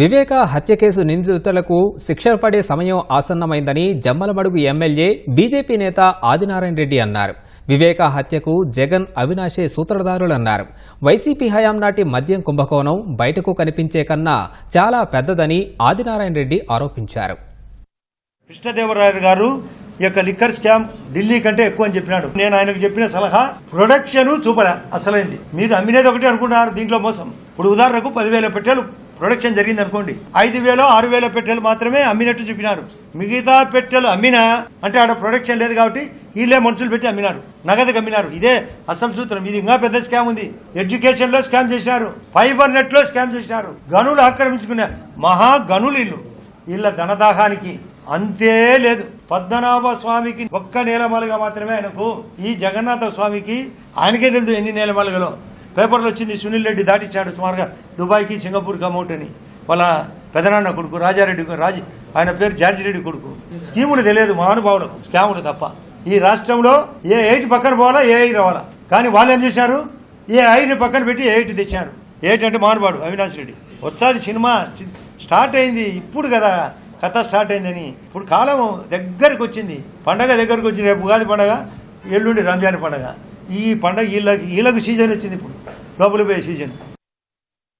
వివేక హత్య కేసు నిందితులకు శిక్ష పడే సమయం ఆసన్నమైందని జమ్మలమడుగు ఎమ్మెల్యే బీజేపీ నేత ఆదినారాయణ రెడ్డి అన్నారు. వివేక హత్యకు జగన్ అవినాశే సూత్రధారులన్నారు. వైసీపీ హయాం నాటి మద్యం కుంభకోణం బయటకు కనిపించే కన్నా చాలా పెద్దదని ఆదినారాయణ రెడ్డి ఆరోపించారు. కృష్ణదేవరాయలు గారు ఈ యొక్క లిక్కర్ స్కామ్ ఢిల్లీ కంటే ఎక్కువ అని చెప్పినాడు. నేను ఆయనకు చెప్పిన సలహా ప్రొడక్షన్ సూపర్ అసలైంది. మీరు అమ్మినేది ఒకటి అనుకుంటున్నారు దీంట్లో మోసం. ఇప్పుడు ఉదాహరణకు పదివేల పెట్టెలు ప్రొడక్షన్ జరిగింది అనుకోండి. ఐదు వేలు ఆరు వేల పెట్టెలు మాత్రమే అమ్మినట్టు చెప్పినారు. మిగతా పెట్టెలు అమ్మినా అంటే ఆడ ప్రొడక్షన్ లేదు కాబట్టి వీళ్ళే మనుషులు పెట్టి అమ్మినారు. నగదుకు అమ్మినారు. ఇదే అసలు సూత్రం. ఇది ఇంకా పెద్ద స్కామ్ ఉంది. ఎడ్యుకేషన్లో స్కామ్ చేసినారు. ఫైబర్ నెట్లో స్కామ్ చేసినారు. గనులు ఆక్రమించుకునే మహా గనులు ఇల్లు వీళ్ళ ధనదాహానికి అంతే లేదు. పద్మనాభ స్వామికి ఒక్క నేలమాలుగా మాత్రమే ఆయనకు ఈ జగన్నాథ స్వామికి ఆయనకే తెలుదు ఎన్ని నేలమాలుగలో. పేపర్లో వచ్చింది సునీల్ రెడ్డి దాటిచ్చాడు సుమారుగా దుబాయ్కి సింగపూర్కి అమౌంట్ అని. వాళ్ళ పెదనాన్న కొడుకు రాజారెడ్డి రాజు ఆయన పేరు జార్జి రెడ్డి కొడుకు. స్కీములు తెలియదు మహానుభావులు స్కాములు తప్ప. ఈ రాష్ట్రంలో ఏ ఎయిట్ పక్కన పోవాలా ఏ ఐ రావాలా? కానీ వాళ్ళు ఏం చేశారు? ఏ ఐని పక్కన పెట్టి ఏ ఎయిట్ తెచ్చారు. ఎయిట్ అంటే మహానుభావుడు అవినాష్ రెడ్డి. వస్తుంది సినిమా స్టార్ట్ అయింది ఇప్పుడు కదా కథ స్టార్ట్ అయిందని. ఇప్పుడు కాలం దగ్గరకు వచ్చింది. పండగ దగ్గరకు వచ్చింది రేపు ఉగాది పండగ ఎల్లుండి రంజాన్ పండగ. ఈ పండగ వీళ్ళకి వీళ్ళకు సీజన్ వచ్చింది ఇప్పుడు. లోపలికి పోయే సీజన్